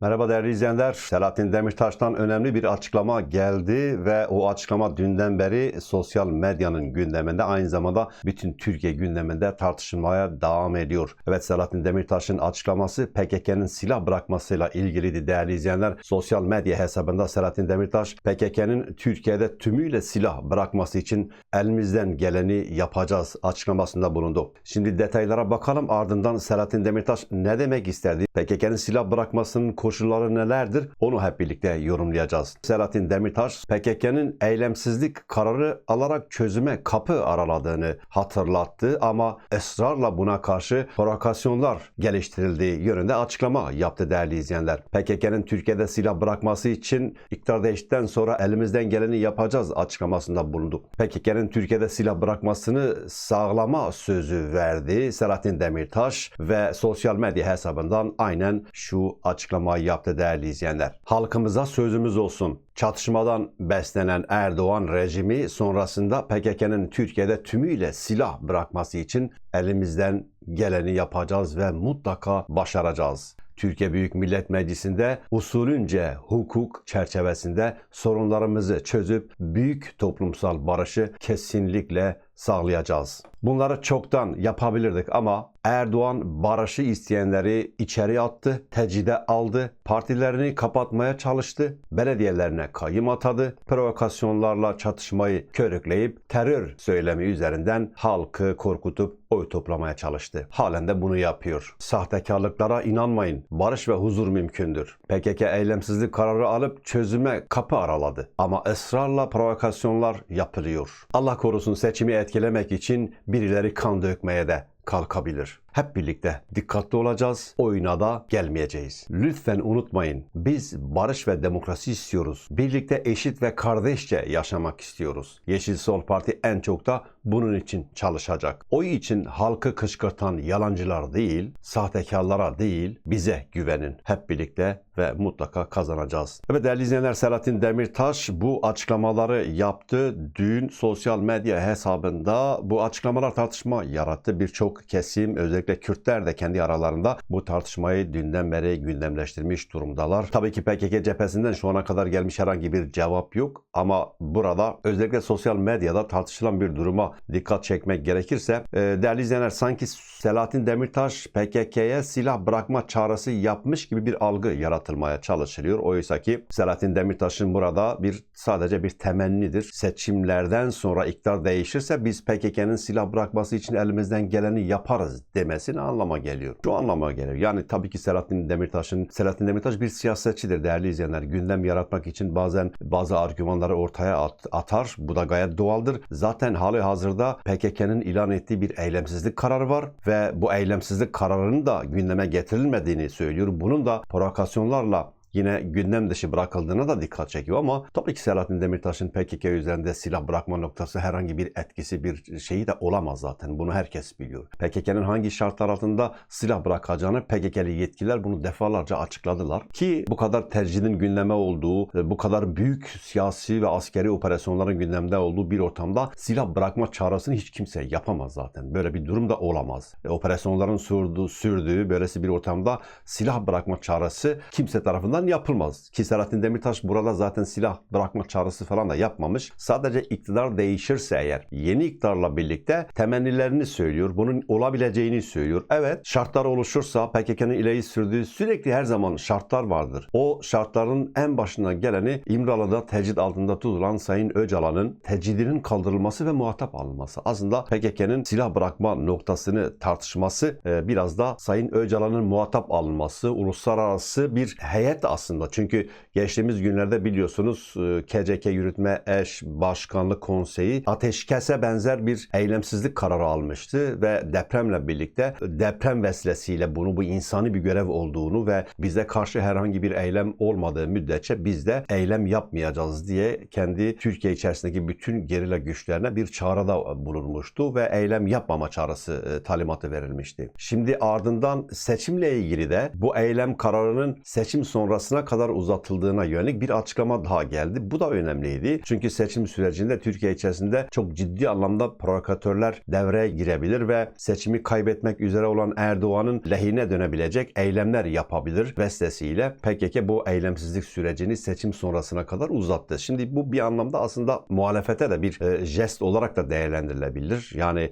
Merhaba değerli izleyenler. Selahattin Demirtaş'tan önemli bir açıklama geldi ve o açıklama dünden beri sosyal medyanın gündeminde aynı zamanda bütün Türkiye gündeminde tartışılmaya devam ediyor. Evet Selahattin Demirtaş'ın açıklaması PKK'nın silah bırakmasıyla ilgiliydi değerli izleyenler. Sosyal medya hesabında Selahattin Demirtaş PKK'nın Türkiye'de tümüyle silah bırakması için elimizden geleni yapacağız açıklamasında bulundu. Şimdi detaylara bakalım ardından Selahattin Demirtaş ne demek isterdi? PKK'nın silah bırakmasının koşulları nelerdir? Onu hep birlikte yorumlayacağız. Selahattin Demirtaş, PKK'nın eylemsizlik kararı alarak çözüme kapı araladığını hatırlattı ama ısrarla buna karşı provokasyonlar geliştirildiği yönünde açıklama yaptı değerli izleyenler. PKK'nın Türkiye'de silah bırakması için iktidar değiştikten sonra elimizden geleni yapacağız açıklamasında bulundu. PKK'nın Türkiye'de silah bırakmasını sağlama sözü verdi Selahattin Demirtaş ve sosyal medya hesabından aynen şu açıklamayı yaptı değerli izleyenler. Halkımıza sözümüz olsun. Çatışmadan beslenen Erdoğan rejimi sonrasında PKK'nın Türkiye'de tümüyle silah bırakması için elimizden geleni yapacağız ve mutlaka başaracağız. Türkiye Büyük Millet Meclisi'nde usulünce hukuk çerçevesinde sorunlarımızı çözüp büyük toplumsal barışı kesinlikle sağlayacağız. Bunları çoktan yapabilirdik ama Erdoğan barışı isteyenleri içeri attı, tecide aldı, partilerini kapatmaya çalıştı, belediyelerine kayım atadı, provokasyonlarla çatışmayı körükleyip terör söylemi üzerinden halkı korkutup oy toplamaya çalıştı. Halen de bunu yapıyor. Sahtekarlıklara inanmayın. Barış ve huzur mümkündür. PKK eylemsizlik kararı alıp çözüme kapı araladı. Ama ısrarla provokasyonlar yapılıyor. Allah korusun seçimi etkilemek için birileri kan dökmeye de kalkabilir. Hep birlikte dikkatli olacağız. Oyuna da gelmeyeceğiz. Lütfen unutmayın. Biz barış ve demokrasi istiyoruz. Birlikte eşit ve kardeşçe yaşamak istiyoruz. Yeşil Sol Parti en çok da bunun için çalışacak. Oy için halkı kışkırtan yalancılar değil, sahtekarlara değil, bize güvenin. Hep birlikte ve mutlaka kazanacağız. Evet değerli izleyenler Selahattin Demirtaş bu açıklamaları yaptı. Dün sosyal medya hesabında bu açıklamalar tartışma yarattı. Birçok kesim özellikle Kürtler de kendi aralarında bu tartışmayı dünden beri gündemleştirmiş durumdalar. Tabii ki PKK cephesinden şu ana kadar gelmiş herhangi bir cevap yok ama burada özellikle sosyal medyada tartışılan bir duruma dikkat çekmek gerekirse e, değerli izleyenler sanki Selahattin Demirtaş PKK'ya silah bırakma çağrısı yapmış gibi bir algı yaratılmaya çalışılıyor. Oysa ki Selahattin Demirtaş'ın burada bir sadece bir temennidir. Seçimlerden sonra iktidar değişirse biz PKK'nın silah bırakması için elimizden geleni yaparız demesi ne anlama geliyor? Şu anlama geliyor. Yani tabii ki Selahattin Demirtaş'ın Selahattin Demirtaş bir siyasetçidir değerli izleyenler. Gündem yaratmak için bazen bazı argümanları ortaya at- atar. Bu da gayet doğaldır. Zaten hali hazırda PKK'nın ilan ettiği bir eylemsizlik kararı var ve bu eylemsizlik kararının da gündeme getirilmediğini söylüyor. Bunun da provokasyonlarla yine gündem dışı bırakıldığına da dikkat çekiyor ama tabii ki Selahattin Demirtaş'ın PKK üzerinde silah bırakma noktası herhangi bir etkisi bir şeyi de olamaz zaten. Bunu herkes biliyor. PKK'nın hangi şartlar altında silah bırakacağını PKK'li yetkililer bunu defalarca açıkladılar. Ki bu kadar tercihin gündeme olduğu, bu kadar büyük siyasi ve askeri operasyonların gündemde olduğu bir ortamda silah bırakma çağrısını hiç kimse yapamaz zaten. Böyle bir durum da olamaz. E, operasyonların sürdüğü, sürdüğü böylesi bir ortamda silah bırakma çağrısı kimse tarafından yapılmaz. Ki Selahattin Demirtaş burada zaten silah bırakma çağrısı falan da yapmamış. Sadece iktidar değişirse eğer yeni iktidarla birlikte temennilerini söylüyor. Bunun olabileceğini söylüyor. Evet şartlar oluşursa PKK'nın ileri sürdüğü sürekli her zaman şartlar vardır. O şartların en başına geleni İmralı'da tecrit altında tutulan Sayın Öcalan'ın tecidinin kaldırılması ve muhatap alınması. Aslında PKK'nın silah bırakma noktasını tartışması e, biraz da Sayın Öcalan'ın muhatap alınması, uluslararası bir heyet aslında. Çünkü geçtiğimiz günlerde biliyorsunuz e, KCK Yürütme Eş Başkanlık Konseyi ateşkese benzer bir eylemsizlik kararı almıştı ve depremle birlikte deprem vesilesiyle bunu bu insani bir görev olduğunu ve bize karşı herhangi bir eylem olmadığı müddetçe biz de eylem yapmayacağız diye kendi Türkiye içerisindeki bütün gerilla güçlerine bir çağrıda bulunmuştu ve eylem yapmama çağrısı e, talimatı verilmişti. Şimdi ardından seçimle ilgili de bu eylem kararının seçim sonrası sonrasına kadar uzatıldığına yönelik bir açıklama daha geldi. Bu da önemliydi. Çünkü seçim sürecinde Türkiye içerisinde çok ciddi anlamda provokatörler devreye girebilir ve seçimi kaybetmek üzere olan Erdoğan'ın lehine dönebilecek eylemler yapabilir vestesiyle PKK bu eylemsizlik sürecini seçim sonrasına kadar uzattı. Şimdi bu bir anlamda aslında muhalefete de bir e, jest olarak da değerlendirilebilir. Yani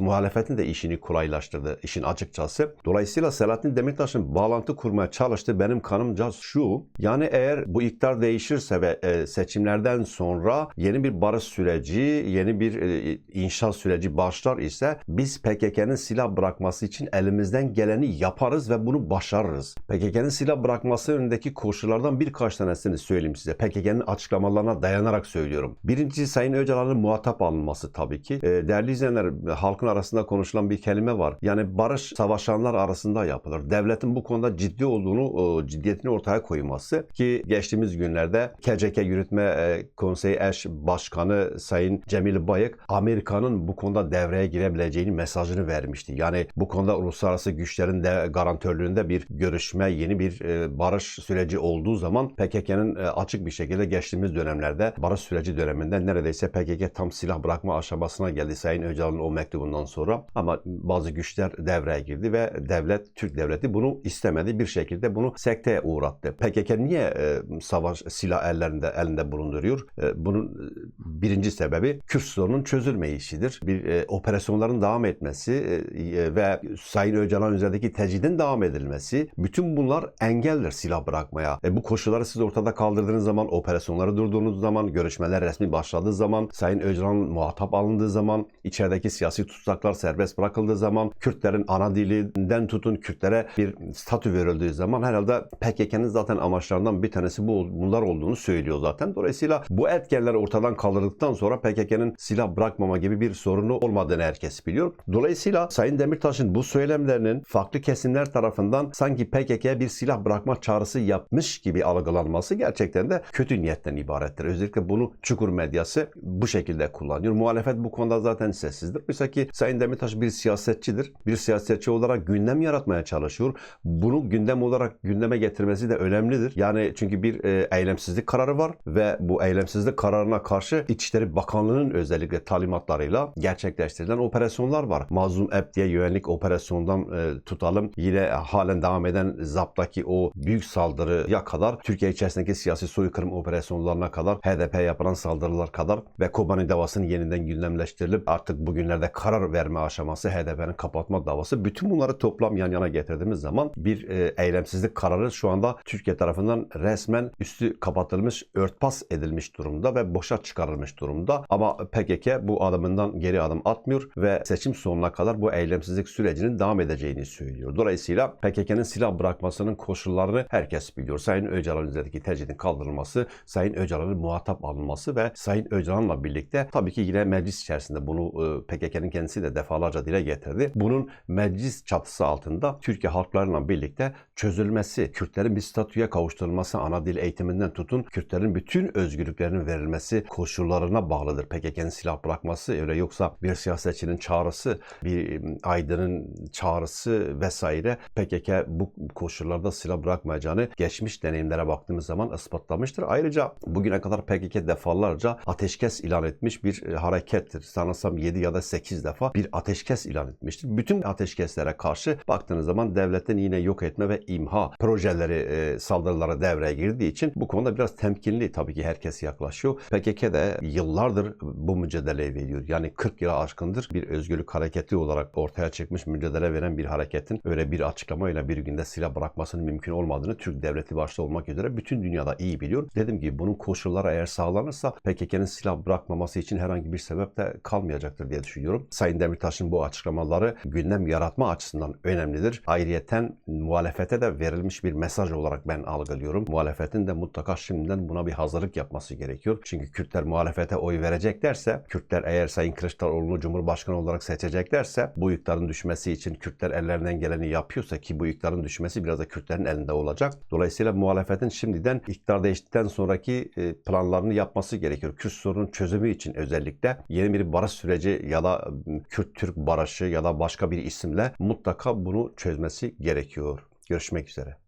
muhalefetin de işini kolaylaştırdı işin açıkçası. Dolayısıyla Selahattin Demirtaş'ın bağlantı kurmaya çalıştığı benim kanımca şu. Yani eğer bu iktidar değişirse ve e, seçimlerden sonra yeni bir barış süreci, yeni bir e, inşaat süreci başlar ise biz PKK'nın silah bırakması için elimizden geleni yaparız ve bunu başarırız. PKK'nın silah bırakması önündeki koşullardan birkaç tanesini söyleyeyim size. PKK'nın açıklamalarına dayanarak söylüyorum. Birincisi Sayın Öcalan'ın muhatap alınması tabii ki. E, değerli izleyenler halkın arasında konuşulan bir kelime var. Yani barış savaşanlar arasında yapılır. Devletin bu konuda ciddi olduğunu, ciddiyetini ortaya koyması ki geçtiğimiz günlerde KCK Yürütme e, Konseyi Eş Başkanı Sayın Cemil Bayık Amerika'nın bu konuda devreye girebileceğini mesajını vermişti. Yani bu konuda uluslararası güçlerin de garantörlüğünde bir görüşme, yeni bir e, barış süreci olduğu zaman PKK'nın e, açık bir şekilde geçtiğimiz dönemlerde barış süreci döneminde neredeyse PKK tam silah bırakma aşamasına geldi Sayın Öcalan'ın o mektubundan sonra. Ama bazı güçler devreye girdi ve devlet, Türk devleti bunu istemedi. Bir şekilde bunu sekteye uğrattı. PKK niye e, savaş silah ellerinde elinde bulunduruyor? E, bunun e, birinci sebebi Kürt sorunun çözülmeyişidir. Bir operasyonların devam etmesi ve Sayın Öcalan üzerindeki tecridin devam edilmesi bütün bunlar engeldir silah bırakmaya. E, bu koşulları siz ortada kaldırdığınız zaman, operasyonları durdurduğunuz zaman, görüşmeler resmi başladığı zaman, Sayın Öcalan muhatap alındığı zaman, içerideki siyasi tutsaklar serbest bırakıldığı zaman, Kürtlerin ana dilinden tutun Kürtlere bir statü verildiği zaman herhalde PKK'nın zaten amaçlarından bir tanesi bu bunlar olduğunu söylüyor zaten. Dolayısıyla bu etkenler ortadan kaldırdıktan sonra PKK'nın silah bırakmama gibi bir sorunu olmadığını herkes biliyor. Dolayısıyla Sayın Demirtaş'ın bu söylemlerinin farklı kesimler tarafından sanki PKK'ya bir silah bırakma çağrısı yapmış gibi algılanması gerçekten de kötü niyetten ibarettir. Özellikle bunu çukur medyası bu şekilde kullanıyor. Muhalefet bu konuda zaten sessizdir. Oysa ki Sayın Demirtaş bir siyasetçidir. Bir siyasetçi olarak gündem yaratmaya çalışıyor. Bunu gündem olarak gündeme getirmesi de önemlidir. Yani çünkü bir e, eylemsizlik kararı var ve bu eylemsizlik kararına karşı İçişleri Bakanlığı'nın özellikle talimatlarıyla gerçekleştirilen operasyonlar var. Mazlum Ep diye güvenlik operasyonundan e, tutalım. Yine halen devam eden ZAP'taki o büyük saldırıya kadar Türkiye içerisindeki siyasi soykırım operasyonlarına kadar HDP yapılan saldırılar kadar ve Kobani davasının yeniden gündemleştirilip artık bugünlerde karar verme aşaması HDP'nin kapatma davası bütün bunları toplam yan yana getirdiğimiz zaman bir e, eylemsizlik kararı şu anda Türkiye tarafından resmen üstü kapatılmış, örtbas edilmiş durumda ve boşa çıkarılmış durumda. Ama PKK bu adımından geri adım atmıyor ve seçim sonuna kadar bu eylemsizlik sürecinin devam edeceğini söylüyor. Dolayısıyla PKK'nın silah bırakmasının koşullarını herkes biliyor. Sayın Öcalan üzerindeki tecridin kaldırılması, Sayın Öcalan'ın muhatap alınması ve Sayın Öcalan'la birlikte tabii ki yine meclis içerisinde bunu e, PKK'nın kendisi de defalarca dile getirdi. Bunun meclis çatısı altında Türkiye halklarıyla birlikte çözülmesi, Kürtlerin bir statüye kavuşturulması, ana dil eğitiminden tutun, Kürtlerin bütün özgürlüklerinin verilmesi koşullarına bağlıdır. PKK'nın silah bırakması öyle yoksa bir siyasetçinin çağrısı, bir aydının çağrısı vesaire PKK bu koşullarda silah bırakmayacağını geçmiş deneyimlere baktığımız zaman ispatlamıştır. Ayrıca bugüne kadar PKK defalarca ateşkes ilan etmiş bir harekettir. Sanırsam 7 ya da 8 defa bir ateşkes ilan etmiştir. Bütün ateşkeslere karşı baktığınız zaman devletin yine yok etme ve imha projeleri e, saldırılara devreye girdiği için bu konuda biraz temkinli tabii ki herkes yaklaşıyor. PKK de yıllardır bu mücadeleyi veriyor. Yani 40 yıla aşkındır bir özgürlük hareketi olarak ortaya çıkmış mücadele veren bir hareketin öyle bir açıklamayla bir günde silah bırakmasının mümkün olmadığını Türk devleti başta olmak üzere bütün dünyada iyi biliyor. Dedim ki bunun koşulları eğer sağlanırsa PKK'nın silah bırakmaması için herhangi bir sebep de kalmayacaktır diye düşünüyorum. Sayın Demirtaş'ın bu açıklamaları gündem yaratma açısından önemlidir. Ayrıyeten muhalefete de verilmiş bir mesaj olarak ben algılıyorum. Muhalefetin de mutlaka şimdiden buna bir hazırlık yapması gerekiyor. Çünkü Kürtler muhalefete oy vereceklerse, Kürtler eğer Sayın Kılıçdaroğlu'nu Cumhurbaşkanı olarak seçeceklerse bu iktidarın düşmesi için Kürtler ellerinden geleni yapıyorsa ki bu iktidarın düşmesi biraz da Kürtlerin elinde olacak. Dolayısıyla muhalefetin şimdiden iktidar değiştikten sonraki e, planlarını yapması gerekiyor. Kürt sorunun çözümü için özellikle yeni bir barış süreci ya da Kürt-Türk barışı ya da başka bir isimle mutlaka bunu çözmesi gerekiyor. Görüşmek üzere.